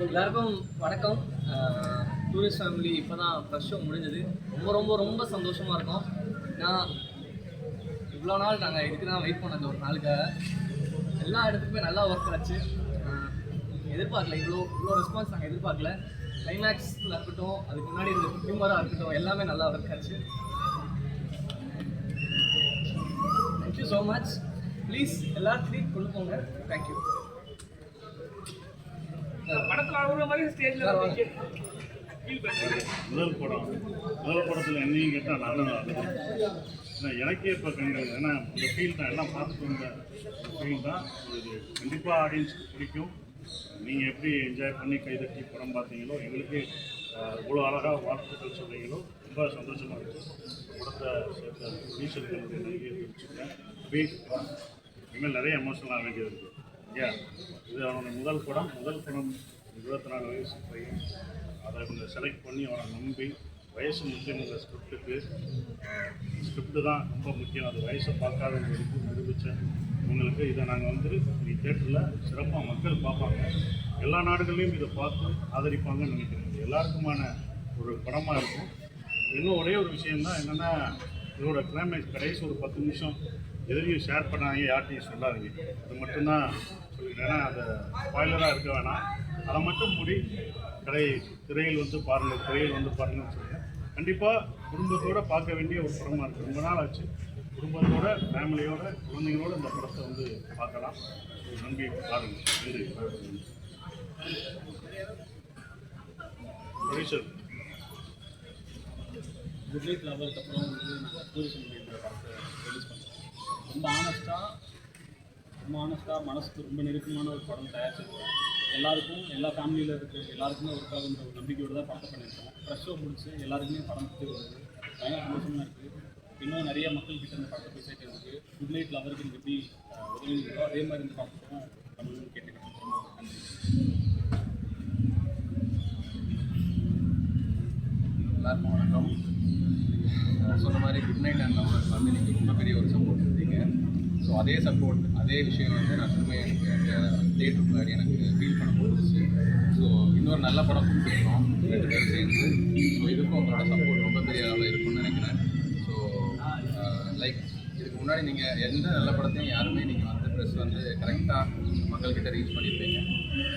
எல்லாருக்கும் வணக்கம். Tourist family இப்போ தான் ஃபஸ்ட் ஷோ முடிஞ்சது. ரொம்ப ரொம்ப ரொம்ப சந்தோஷமாக இருக்கும். நான் இவ்வளோ நாள் நாங்கள் இதுக்கு தான் வெயிட் பண்ணது ஒரு நாளுக்காக? எல்லா இடத்துக்குமே நல்லா ஒர்க் ஆச்சு எதிர்பார்க்கல இவ்வளோ இவ்வளோ ரெஸ்பான்ஸ் நாங்கள் எதிர்பார்க்கல. கிளைமேக்ஸில் இருக்கட்டும் அதுக்கு முன்னாடி இருந்த ஹியூமராக இருக்கட்டும் எல்லாமே நல்லா ஒர்க் ஆச்சு தேங்க்யூ ஸோ மச் ப்ளீஸ் எல்லாத்துலேயும் கொண்டு போங்க. தேங்க்யூ படத்தில் அழுகுற மாதிரி முதல் படம். முதல் படத்தில் என்னையும் கேட்டால் நானும் ஏன்னா எனக்கே இப்போ கண்கள் ஏன்னா இந்த ஃபீல் தான் எல்லாம் பார்த்துட்டு வந்த ஃபீல் தான். இது கண்டிப்பாக ஆடியன்ஸுக்கு பிடிக்கும். நீங்கள் எப்படி என்ஜாய் பண்ணி கைதட்டி படம் பார்த்தீங்களோ எங்களுக்கு இவ்வளோ அழகாக வாழ்த்துக்கள் சொல்கிறீங்களோ ரொம்ப சந்தோஷமாக இருக்குது படத்தை சேர்த்த ப்ரொடியூசருக்கு நன்றியை தெரிவிச்சுக்கிறேன் இனிமேல் நிறைய எமோஷனல் ஆக வேண்டியது இருக்குது ஐயா இது அவனோட முதல் படம். முதல் படம் இருபத்தி நாலு வயசு பையன். அதை கொஞ்சம் செலக்ட் பண்ணி அவனை நம்பி வயசு முக்கியம் இந்த ஸ்கிரிப்டுக்கு ஸ்கிரிப்டு தான் ரொம்ப முக்கியம். அது வயசை பார்க்காத வரைக்கும் நிரூபித்தேன் உங்களுக்கு இதை நாங்கள் வந்து நீ தேட்டரில் சிறப்பாக மக்கள் பார்ப்பாங்க. எல்லா நாடுகள்லையும் இதை பார்த்து ஆதரிப்பாங்கன்னு நினைக்கிறேன். எல்லாருக்குமான ஒரு படமாக இருக்கும். இன்னும் ஒரே ஒரு விஷயம்தான் என்னென்னா இதோட கிளைமேக்ஸ் கடைசி ஒரு பத்து நிமிஷம் எதிரையும் ஷேர் பண்ணாங்க யார்ட்டையும் சொல்லாதீங்க. அது மட்டும்தான் ஏன்னா அதை ஸ்பாய்லராக இருக்க வேணாம். அதை மட்டும் மூடி கடை திரையில் வந்து பாருங்கள் திரையில் வந்து பாருங்கன்னு சொல்லுங்கள் கண்டிப்பாக குடும்பத்தோட பார்க்க வேண்டிய ஒரு படமாக இருக்குது ரொம்ப நாள் ஆச்சு. குடும்பத்தோட ஃபேமிலியோட குழந்தைங்களோட இந்த படத்தை வந்து பார்க்கலாம். ஒரு நம்பி பாருங்கள் நன்றி. ப்ரொடியூசர் குட்லைட் லவருக்கு அப்புறம் வந்து நாங்கள் டூரிசம் படத்தை ரிலீஸ் பண்ணுறோம் ரொம்ப ஆனஸ்ட்டாக ரொம்ப மனசுக்கு ரொம்ப நெருக்கமான ஒரு படம் தயாரிச்சிருக்கோம் எல்லாருக்கும் எல்லா ஃபேமிலியில் இருக்க எல்லாருக்குமே ஒர்க் ஒரு நம்பிக்கையோடு தான் படத்தை பண்ணியிருக்கோம். ஃப்ரெஷ் ஷோ முடிச்சு எல்லாருக்குமே படம் கொடுத்து வருது பயங்கர சந்தோஷமாக இருக்குது இன்னும் நிறைய மக்கள் கிட்ட இந்த படத்தை போய் சேர்க்கறதுக்கு குட் நைட் லவருக்கு எப்படி அஹ், அதே மாதிரி இந்த படத்துக்கும் பண்ணணும்னு கேட்டுக்கிறேன். எல்லாருக்கும் வணக்கம். சொன்ன மாதிரி குட் நைட் அண்ட் லவர் வந்து நீங்கள் ரொம்ப பெரிய ஒரு ஸோ அதே சப்போர்ட் அதே விஷயம் வந்து நான் திரும்ப எனக்கு தேட்டருக்கு முன்னாடி எனக்கு ஃபீல் பண்ண போட்டுச்சு ஸோ இன்னொரு நல்ல படம் கொடுத்துருக்கோம் ரெண்டு பேரும் சேர்ந்து. ஸோ இதுக்கும் உங்களோட சப்போர்ட் ரொம்ப பெரிய அளவில் இருக்கும்னு நினைக்கிறேன். ஸோ லைக் இதுக்கு முன்னாடி நீங்கள் எந்த நல்ல படத்தையும் யாருமே நீங்கள் வந்து ப்ரெஸ் வந்து கரெக்டாக மக்கள்கிட்ட ரீச் பண்ணியிருப்பீங்க.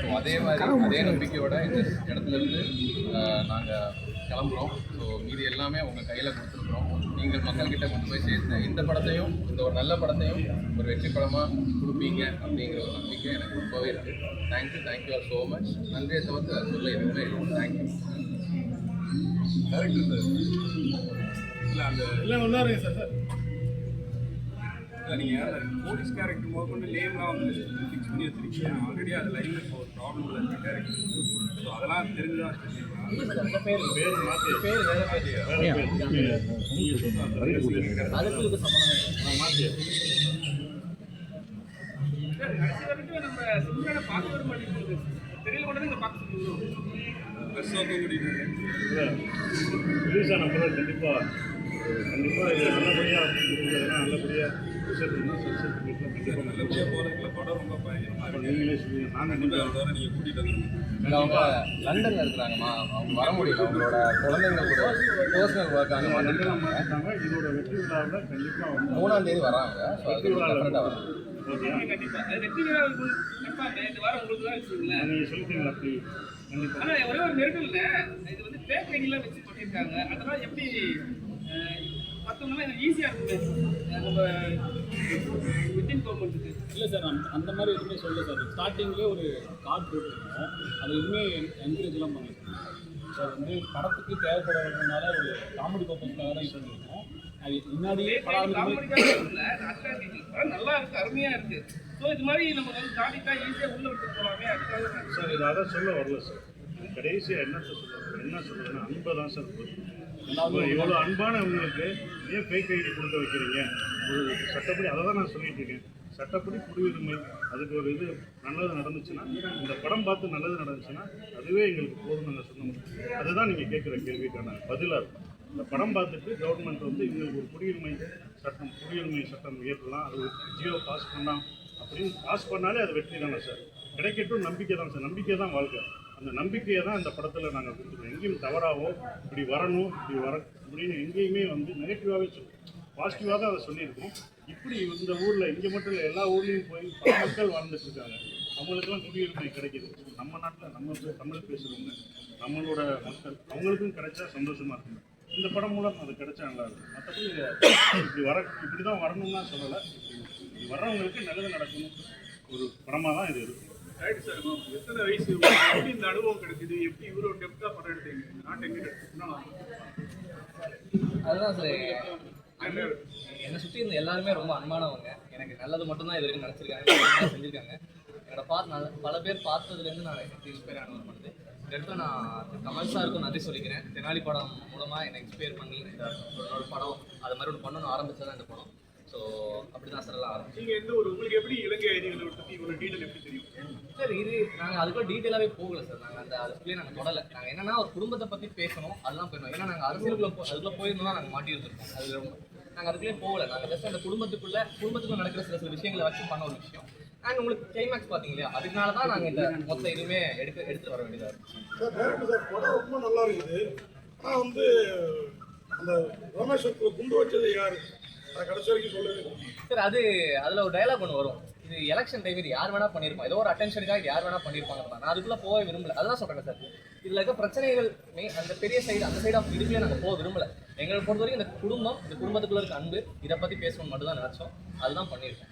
ஸோ அதே மாதிரி அதே நம்பிக்கையோட இந்த இடத்துல இருந்து நாங்கள் கிளம்புறோம். ஸோ மீதி எல்லாமே உங்கள் கையில் கொடுத்துருக்குறோம். நீங்கள் மக்கள்கிட்ட கொண்டு போய் சேர்த்து இந்த படத்தையும் இந்த ஒரு நல்ல படத்தையும் ஒரு வெற்றி படமாக கொடுப்பீங்க அப்படிங்கிற ஒரு நம்பிக்கை எனக்கு ரொம்பவே இருக்குது thank you thank you are so much நன்றியை தவிர்த்து அது சொல்ல எதுவுமே இல்லை. தேங்க்யூ இல்லை உள்ளாருங்க சார் சார் இல்லை நீங்கள் போலீஸ் கேரக்டர் முதற்கொண்டு நேம்லாம் வந்து ஃபிக்ஸ் பண்ணி வச்சிருக்கீங்க ஆல்ரெடி அது லைனில் இப்போ ஒரு ப்ராப்ளம் இல்லை கேரக்டர் ஸோ அதெல்லாம் தெரிஞ்சுதான் தெரியல பிறகு கண்டிப்பாக கண்டிப்பாக இது நல்லபடியாக முடிஞ்சதுன்னா நல்லபடியாக ரிசல்ட் சக்ஸஸ் நல்லபடியாக போகிறதுக்குள்ள படம் ரொம்ப பயங்கரமாக நீங்களே சொல்லுங்கள் கண்டிப்பாக நீங்கள் கூட்டிகிட்டு வந்துருங்க அவங்க லண்டனில் இருக்கிறாங்கம்மா. அவங்க வர முடியல. அவங்களோட குழந்தைங்க கூட பர்சனல் ஒர்க் அங்கே லண்டனில் வந்துருக்காங்க மாற்றிட்டாங்க இதோட வெற்றி விழாவில் கண்டிப்பாக மூணாம் தேதி வராங்க. ஸோ வெற்றி அதுக்கு விழாவில் டெஃபரெண்டாக வரும் ஓகேயா கண்டிப்பா அது வெற்றி வீரா கன்ஃபார்ம் இந்த வாரம் உங்களுக்கு தான் வச்சுங்களேன் நீங்கள் சொல்லிட்டீங்களா அப்படி கண்டிப்பாக ஆனா ஒரே ஒரு நெருக்கல்ல இது வந்து பேக் ஐடிலாம் வச்சு பண்ணியிருக்காங்க. அதெல்லாம் எப்படி மற்றவங்களாம் இது ஈஸியாக இருக்குமே. நம்ம வித்தின் கவர்மெண்ட்டுக்கு இல்லை சார் அந்த அந்த மாதிரி எதுவுமே சொல்ல சார். ஸ்டார்டிங்லேயே ஒரு கார்டு போட்டுருக்கோம் அது எதுவுமே என்கரேஜ்லாம் ஸோ அது வந்து படத்துக்கு தேவைப்படுறதுனால ஒரு காமெடி பர்பஸ்க்காக தான் யூஸ் பண்ணியிருக்கோம் அது முன்னாடியே நல்லா இருக்கு அருமையா இருக்கு. ஸோ இது மாதிரி நம்ம வந்து தாண்டிட்டா ஈஸியாக உள்ள விட்டு போகலாமே அதுக்காக சார் இது அதை சொல்ல வரல சார். கடைசியாக என்னத்தை சொல்ல என்ன சொல்றதுன்னா அன்பை தான் சார் கொடுக்கும் இவ்வளோ அன்பானவங்களுக்கு ஏன் ஃபேக் ஐடி கொடுக்க வைக்கிறீங்க? சட்டப்படி அதை தான் நான் சொல்லிட்டு இருக்கேன். சட்டப்படி குடியுரிமை அதுக்கு ஒரு இது நல்லது நடந்துச்சுன்னா இந்த படம் பார்த்து நல்லது நடந்துச்சுன்னா அதுவே எங்களுக்கு போதும் நாங்கள் சொன்னோம். அதுதான் நீங்கள் கேட்குற கேள்விக்கான பதிலாக இருக்கும். இந்த படம் பார்த்துட்டு கவர்மெண்ட் வந்து எங்களுக்கு ஒரு குடியுரிமை சட்டம் குடியுரிமை சட்டம் இயற்றலாம் அது ஜியோ பாஸ் பண்ணலாம். அப்படின்னு பாஸ் பண்ணாலே அது வெற்றி தானே சார். கிடைக்கட்டும் நம்பிக்கை தான் சார். நம்பிக்கை தான் வாழ்க்கை. அந்த நம்பிக்கையை தான் இந்த படத்தில் நாங்கள் கொடுத்துருவோம் எங்கேயும் தவறாவோ இப்படி வரணும் இப்படி வர அப்படின்னு எங்கேயுமே வந்து நெகட்டிவாகவே சொல்லுவோம் பாசிட்டிவாக தான் அதை சொல்லியிருக்கோம். இப்படி இந்த ஊரில் இங்கே மட்டும் இல்லை எல்லா ஊர்லேயும் போய் பல மக்கள் வாழ்ந்துட்டு இருக்காங்க. அவங்களுக்கெல்லாம் குடியுரிமை கிடைக்கிது. நம்ம நாட்டில் நம்ம தமிழ் பேசுகிறவங்க நம்மளோட மக்கள் அவங்களுக்கும் கிடைச்சா சந்தோஷமாக இருக்கும். இந்த படம் மூலம் அது கிடைச்சா நல்லா இருக்கும். மற்றபடி இப்படி வர இப்படி தான் வரணும்னா சொல்லலை. இப்படி வர்றவங்களுக்கு நல்லது நடக்கணும். ஒரு படமாக தான் இது இருக்கும் ரைட் சார் எத்தனை வயசு எப்படி இந்த அனுபவம் கிடைக்குது எப்படி இவ்வளோ டெப்த்தாக படம் எடுத்தீங்க? எடுத்துன்னா அதுதான் சார். என்னை? சுற்றி இருந்த எல்லாருமே ரொம்ப அன்பானவங்க. எனக்கு நல்லது மட்டும்தான் இது வரைக்கும் நினச்சிருக்காங்க. செஞ்சுருக்காங்க. என்னோட பார்த்து பல பேர் பார்த்ததுலேருந்து நான் இன்ஸ்பயர் ஆனது பண்ணுது இந்த இடத்துல நான் கமல் சாருக்கும் நன்றி சொல்லிக்கிறேன். தெனாலி படம் மூலமாக என்னை இன்ஸ்பயர் பண்ணி ஒரு படம் அது மாதிரி ஒன்று பண்ணணும்னு ஆரம்பிச்சதான் இந்த படம். ஸோ அப்படி தான் சார் எல்லாம் நீங்கள் எந்த ஒரு உங்களுக்கு எப்படி இலங்கை ஐடிகளை பற்றி இவ்வளோ டீட்டெயில் எப்படி தெரியும்? சார் இது நாங்கள் அதுக்குள்ள டீட்டெயிலாகவே போகல சார் நாங்கள் அந்த அதுக்குள்ளே நாங்கள் தொடலை. நாங்கள் என்னன்னா ஒரு குடும்பத்தை பற்றி பேசணும். அதெல்லாம் போயிடணும். ஏன்னா நாங்கள் அரசியலுக்குள்ள போ அதுக்குள்ள போயிருந்தோம் நாங்கள் மாட்டி இருந்திருக்கோம் அது ரொம்ப நாங்கள் அதுக்குள்ளே போகல. நாங்கள் ஜஸ்ட் அந்த குடும்பத்துக்குள்ள குடும்பத்துக்குள்ள நடக்கிற சில சில விஷயங்களை வச்சு பண்ண ஒரு விஷயம். அண்ட் உங்களுக்கு கிளைமேக்ஸ் பார்த்தீங்க இல்லையா அதுக்குனால தான் நாங்கள் இந்த மொத்த இதுவுமே எடுக்க எடுத்து வர வேண்டியதாக இருக்கும் சார் டேரக்டர் சார் படம் ரொம்ப நல்லா இருக்குது. ஆனால் வந்து அந்த ராமேஸ்வரத்தில் குண்டு வச்சது யாரு? கடைசி வரைக்கும் இல்லை சார் அது அதில் ஒரு டயலாக் ஒன்று வரும். இது எலெக்ஷன் டைம் இது யார் வேணா பண்ணியிருப்பாங்க ஏதோ ஒரு அட்டென்ஷனுக்காக இது யார் வேணா பண்ணியிருப்பாங்க நான் அதுக்குள்ளே போக விரும்பல. அதுதான் சொல்கிறேன் சார் இதில் இருக்க பிரச்சனைகள் மே அந்த பெரிய சைடு அந்த சைடு ஆஃப் இதுக்குள்ளே நாங்கள் போக விரும்பல. எங்களை பொறுத்த வரைக்கும் இந்த குடும்பம் இந்த குடும்பத்துக்குள்ள இருக்க அன்பு இதை பற்றி பேசணும் மட்டும் தான் நினச்சோம். அதுதான் பண்ணியிருக்கோம்.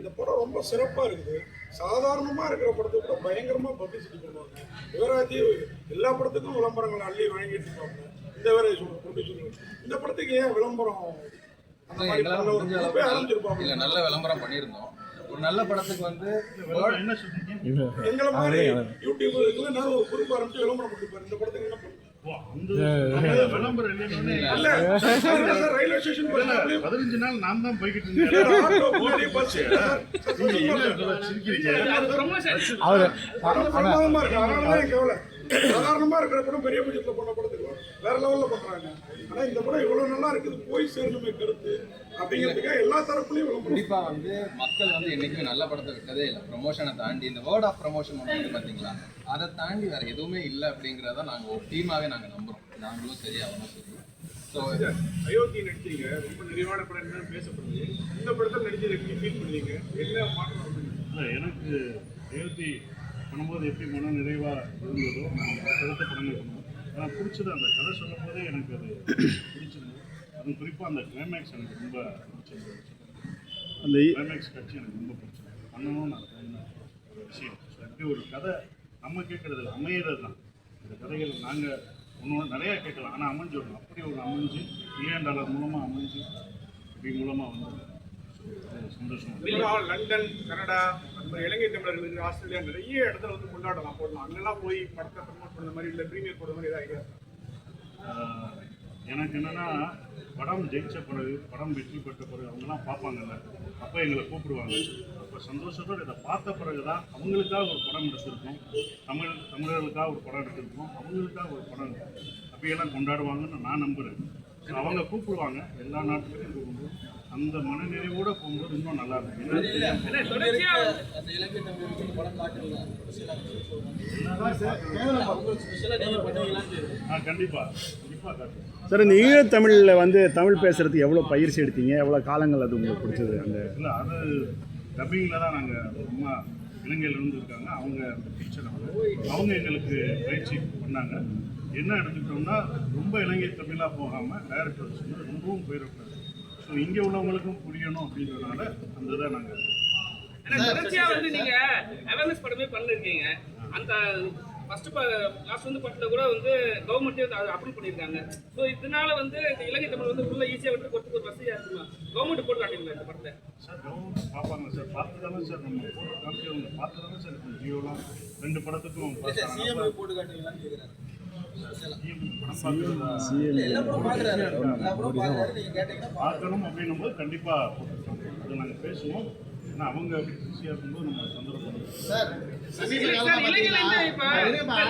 இந்த படம் ரொம்ப சிறப்பாக இருக்குது. சாதாரணமாக இருக்கிற படத்தை கூட பயங்கரமாக பப்ளிசிட்டி பண்ணுவாங்க யுவராஜ் எல்லா படத்துக்கும் விளம்பரங்கள் அள்ளி வழங்கிட்டு இருப்பாங்க. இந்த வேற ப்ரொடியூசர் இந்த படத்துக்கு ஏன் விளம்பரம் இல்லை நல்ல விளம்பரம் பண்ணியிருந்தோம் ஒரு நல்ல படத்துக்கு வந்து எங்களை மாதிரி யூடியூப் நான் ஒரு குரூப் ஆரம்பிச்சு விளம்பரம் பண்ணிருப்பாரு இந்த படத்துக்கு என்ன பதினஞ்சு நாள் நான் தான் போய்கிட்டு இருந்தேன் சாதாரணமா இருக்கிற படம் பெரிய பட்ஜெட்ல படத்துக்கு வேற லெவல்ல பண்றாங்க. ஆனா இந்த படம் இவ்வளவு நல்லா இருக்குது. போய் சேரணுமே கருத்து அப்படிங்கிறதுக்காக எல்லா தரப்புலயும் விளம்பரம் கண்டிப்பா வந்து மக்கள் வந்து என்னைக்குமே நல்ல படத்தை விட்டதே இல்லை. ப்ரொமோஷனை தாண்டி இந்த வேர்ட் ஆஃப் ப்ரொமோஷன் ஒன்று இருக்கு பார்த்தீங்களா அதை தாண்டி வேற எதுவுமே இல்லை அப்படிங்கிறத நாங்கள் ஒரு டீமாவே நாங்கள் நம்புறோம். நாங்களும் சரி அவங்களும் சரி. ஸோ அயோத்தி நடிச்சீங்க ரொம்ப நிறைவான படம் என்னன்னு பேசப்படுது. இந்த படத்தில் நடிச்சது எப்படி ஃபீல் பண்ணீங்க என்ன மாற்றம் இல்லை எனக்கு அயோத்தி பண்ணும்போது எப்படி மன நிறைவாக இருந்ததோ நான் அடுத்த படங்கள் பண்ணுவோம். ஆனால் பிடிச்சது அந்த கதை சொல்லும் போதே எனக்கு அது பிடிச்சிருந்தது. அதுவும் குறிப்பாக அந்த கிளைமேக்ஸ் எனக்கு ரொம்ப பிடிச்சிருந்தது. அந்த கிளைமேக்ஸ் காட்சி எனக்கு ரொம்ப பிடிச்சிருந்தது. பண்ணணும்னு நான் ஒரு விஷயம் ஸோ எப்படி ஒரு கதை நம்ம கேட்கறது அமையிறது தான். இந்த கதைகள் நாங்கள் ஒன்று நிறையா கேட்கலாம். ஆனால் அமைஞ்சிடணும் அப்படி ஒரு அமைஞ்சு மில்லியன் டாலர் மூலமாக அமைஞ்சு இப்படி மூலமாக வந்து அது லண்டன் கனடா அப்புறம் இலங்கை தமிழர்கள் ஆஸ்திரேலியா நிறைய இடத்துல வந்து கொண்டாடலாம். போடலாம் அங்கெல்லாம் போய் படத்தை ப்ரமோட் பண்ண மாதிரி இல்லை ப்ரீமியர் போடுற மாதிரி ஏதாவது எனக்கு என்னன்னா படம் ஜெயிச்ச பிறகு படம் வெற்றி பெற்ற பிறகு அவங்கெல்லாம் பார்ப்பாங்கல்ல அப்போ எங்களை கூப்பிடுவாங்க. அப்போ சந்தோஷத்தோடு இதை பார்த்த பிறகு தான் அவங்களுக்காக ஒரு படம் எடுத்திருக்கோம். தமிழ் தமிழர்களுக்காக ஒரு படம் எடுத்திருக்கோம். அவங்களுக்காக ஒரு படம் அப்படியெல்லாம் கொண்டாடுவாங்கன்னு நான் நம்புகிறேன் அவங்க கூப்பிடுவாங்க. எல்லா நாட்டுக்கும் கூப்பிடும்போது அந்த மனநிறைவோடு போகும்போது இன்னும் நல்லா இருக்கும். ஆ கண்டிப்பாக சார் இந்த ஈழத்தமிழில் வந்து தமிழ் பேசுறதுக்கு எவ்வளோ பயிற்சி எடுத்தீங்க? எவ்வளோ காலங்கள் அது உங்களுக்கு பிடிச்சது அந்த இல்லை அது டப்பிங்கில் தான் நாங்கள் அம்மா இலங்கையிலேருந்து இருக்காங்க. அவங்க அந்த டீச்சர் அவங்க அவங்க எங்களுக்கு பயிற்சி பண்ணாங்க. என்ன எடுத்துக்கிட்டோம்னா ரொம்ப இலங்கை தமிழாக போகாமல் டைரக்டர் சொன்னது ரொம்பவும் போயிடக்கூடாது ஸோ இங்கே உள்ளவங்களுக்கும் புரியணும் அப்படின்றதுனால அந்த இதை நாங்கள் ஏன்னா தொடர்ச்சியா வந்து நீங்க அவேர்னஸ் படமே பண்ணிருக்கீங்க. அந்த ஃபர்ஸ்ட் லாஸ்ட் வந்து படத்துல கூட வந்து கவர்மெண்ட்டே வந்து அதை அப்ரூவ் பண்ணியிருக்காங்க. ஸோ இதனால வந்து இந்த இலங்கை தமிழ் வந்து உள்ள ஈஸியாக விட்டு கொடுத்து ஒரு வசதியாக இருக்குமா? கவர்மெண்ட் போட்டு காட்டுங்களா இந்த படத்தை? சார் கவர்மெண்ட் பார்ப்பாங்க சார். பார்த்து தானே சார் நம்ம போட்டு காமிச்சவங்க பார்த்து தானே சார் இப்போ ஜியோலாம் ரெண்டு படத்துக்கும். போட்டு பார்க்கணும் அப்படின்னும் போது கண்டிப்பாக அது நாங்கள் பேசுவோம். ஏன்னா அவங்க பிஸியாக இருக்கும்போது நம்ம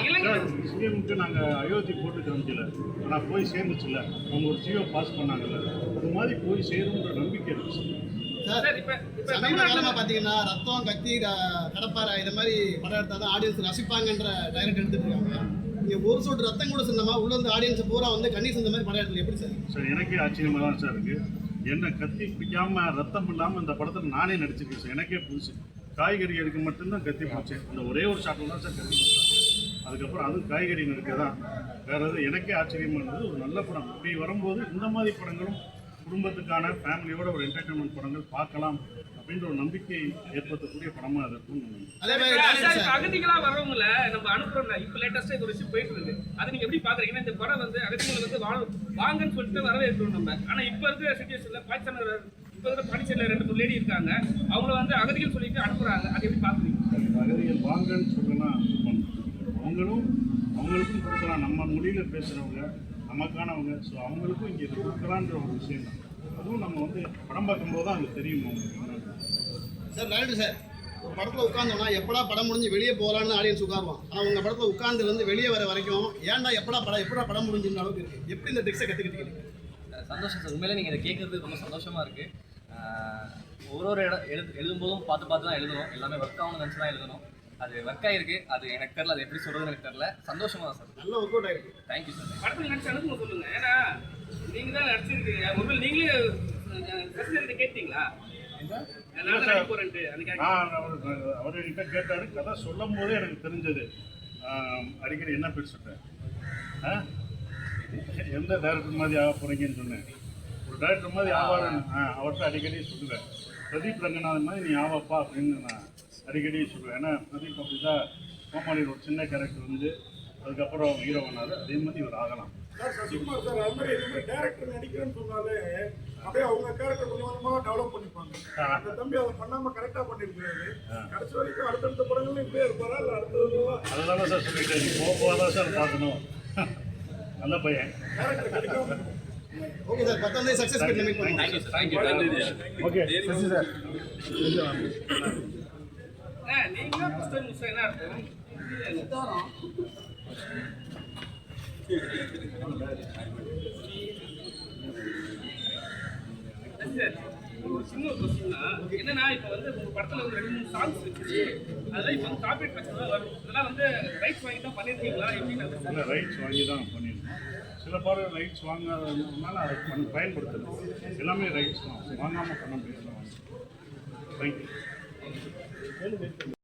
இலங்கை சிஎம்க்கு நாங்கள் அயோத்தி போட்டு காமிக்கல. ஆனால் போய் சேர்ந்துச்சுல்ல. அவங்க ஒரு ஜியோ பாஸ் பண்ணாங்கல்ல. அது மாதிரி போய் சேரும்ன்ற நம்பிக்கை இப்ப சமீப தமிழ்நாட்டுல காலமா பாத்தீங்கன்னா ரத்தம் கத்தி கடப்பாரை இந்த மாதிரி படம் எடுத்தா தான் ஆடியன்ஸ் ரசிப்பாங்கன்ற டைரக்ட் எடுத்துட்டு இருக்காங்க. நீங்க ஒரு சொட்டு ரத்தம் கூட சொன்னமா உள்ள இருந்து ஆடியன்ஸ் பூரா வந்து கண்ணீர் சிந்த மாதிரி படம் எடுத்து எப்படி சார்? சார் எனக்கே ஆச்சரியமாக தான் சார் இருக்கு. என்ன கத்தி பிடிக்காம ரத்தம் இல்லாமல் இந்த படத்தில் நானே நடிச்சிருக்கேன் சார். எனக்கே புதுசு. காய்கறி எடுக்க மட்டும்தான் கத்தி பிடிச்சேன். அந்த ஒரே ஒரு ஷாட்டில் தான் சார் கத்தி பிடிச்சேன். அதுக்கப்புறம் அதுவும் காய்கறி நடிக்க தான் வேற எனக்கே ஆச்சரியமா இருந்தது. ஒரு நல்ல படம். இப்படி வரும்போது இந்த மாதிரி படங்களும் குடும்பத்துக்கான ஃபேமிலியோட ஒரு என்டர்டைன்மெண்ட் படங்கள் பார்க்கலாம் அப்படின்ற ஒரு நம்பிக்கை ஏற்படுத்தக்கூடிய படமாக அது சார் அகதிகளா வர்றவங்கள நம்ம அனுப்புறோம்ல. இப்ப லேட்டஸ்டா இது ஒரு விஷயம் போயிட்டு இருக்கு. அதை நீங்க எப்படி பாக்குறீங்கன்னா இந்த படம் வந்து அகதிகளை வந்து வாங்கன்னு சொல்லிட்டு வரவேற்கிறோம் நம்ம. ஆனா இப்ப இருக்கிற சுச்சுவேஷன்ல பாகிஸ்தான் இப்ப இருக்கிற பாண்டிச்சேரியில ரெண்டு மூணு லேடி இருக்காங்க. அவங்கள வந்து அகதிகள் சொல்லிட்டு அனுப்புறாங்க. அதை எப்படி பாக்குறீங்க? அகதிகள் வாங்கன்னு சொல்லலாம் அவங்களும் அவங்களுக்கும் கொடுக்கலாம். நம்ம மொழியில் பேசுகிறவங்க நமக்கானவங்க. ஸோ அவங்களுக்கும் இங்கே இது கொடுக்கலான்ற ஒரு விஷயம் தான் அதுவும் நம்ம வந்து படம் பார்க்கும்போது தான் அது தெரியும் அவங்களுக்கு. Sir director sir. ஒரு படத்துல உட்காந்தோம்னா எப்படா படம் முடிஞ்சு வெளியே போகலான்னு ஆடியன்ஸ் உட்காருவான். ஆனா உங்க படத்துல உட்கார்ந்துல இருந்து வெளியே வர வரைக்கும் ஏன்டா எப்படா படம் எப்படா படம் முடிஞ்சுன்ற அளவுக்கு இருக்கு. எப்படி இந்த ட்ரிக்ஸை கத்துக்கிட்டீங்க? அஹ் சந்தோஷம் சார். உண்மையிலே நீங்கள் இதை கேட்குறது ரொம்ப சந்தோஷமாக இருக்குது ஒரு ஒரு இடம் எழுது எழுதும்போதும் பார்த்து பார்த்து தான் எழுதணும் எல்லாமே ஒர்க் ஆகணும்னு நினச்சி தான் எழுதணும். அது ஒர்க் ஆகிருக்கு அது எனக்கு தெரில அது எப்படி சொல்கிறதுன்னு எனக்கு தெரில சந்தோஷமாக தான் சார். நல்ல ஒர்க் அவுட் ஆயிருக்கு. தேங்க்யூ சார் படத்துல நடிச்சு அனுப்புங்க சொல்லுங்க. ஏன்னா நீங்க தான் நடிச்சிருக்கீங்க ஒருவேளை நீங்களே ரசிகர்கிட்ட கேட்டீங்களா? அவர்கிட்ட கேட்டாரு. கதை சொல்லும் போதே எனக்கு தெரிஞ்சது. அடிக்கடி என்ன பேர் சொல்கிறேன் ஆ? எந்த டைரக்டர் மாதிரி ஆக போகிறீங்கன்னு சொன்னேன். ஒரு டைரக்டர் மாதிரி ஆவாருன்னு ஆ, அவர்கிட்ட அடிக்கடி சொல்லுவேன். பிரதீப் ரங்கநாதன் மாதிரி நீ ஆவாப்பா அப்படின்னு நான் அடிக்கடி சொல்லுவேன். ஏன்னா பிரதீப் அப்படி தான் கோமாளியில் ஒரு சின்ன கேரக்டர் வந்து அதுக்கப்புறம் ஹீரோ பண்ணாரு. அதே மாதிரி இவர் ஆகலாம். சார் சசிகுமார் சார் அது மாதிரி இந்த மாதிரி டேரக்டர் நடிக்கிறேன்னு சொன்னாலே அப்படியே அவங்க கேரக்டர் கொஞ்சம் கொஞ்சமாக டெவலப் பண்ணிப்பாங்க. அந்த தம்பி அதை பண்ணாம கரெக்டாக பண்ணியிருக்காரு கடைசி வரைக்கும் அடுத்தடுத்த படங்களும் இப்படியே இருப்பாரா இல்லை அடுத்தது அதனால தான் சார் சொல்லிட்டேன் நீ போக போக தான் சார் பார்க்கணும். நல்ல பையன். டேரக்டர் கிடைக்காம ஓகே சார் பத்தாம் தேதி சக்ஸஸ் பண்ணி ஓகே சசி சார் ஆ, நீங்க தான் என்ன அர்த்தம்? ஒரு சின்ன ஒரு என்னன்னா இப்ப வந்து உங்க படத்துல வந்து ரெண்டு மூணு சாங்ஸ் இருக்கு. அதெல்லாம் இப்ப வந்து காப்பீட் பிரச்சனை வரும் இதெல்லாம் வந்து ரைட்ஸ் வாங்கி தான் பண்ணிருக்கீங்களா? எப்படின்னு ரைட்ஸ் வாங்கி தான் பண்ணியிருக்கோம் சில பாடல் ரைட்ஸ் வாங்காததுனால அதை பயன்படுத்தணும் எல்லாமே ரைட்ஸ் தான். வாங்காமல் பண்ண முடியாது தேங்க்யூ Really.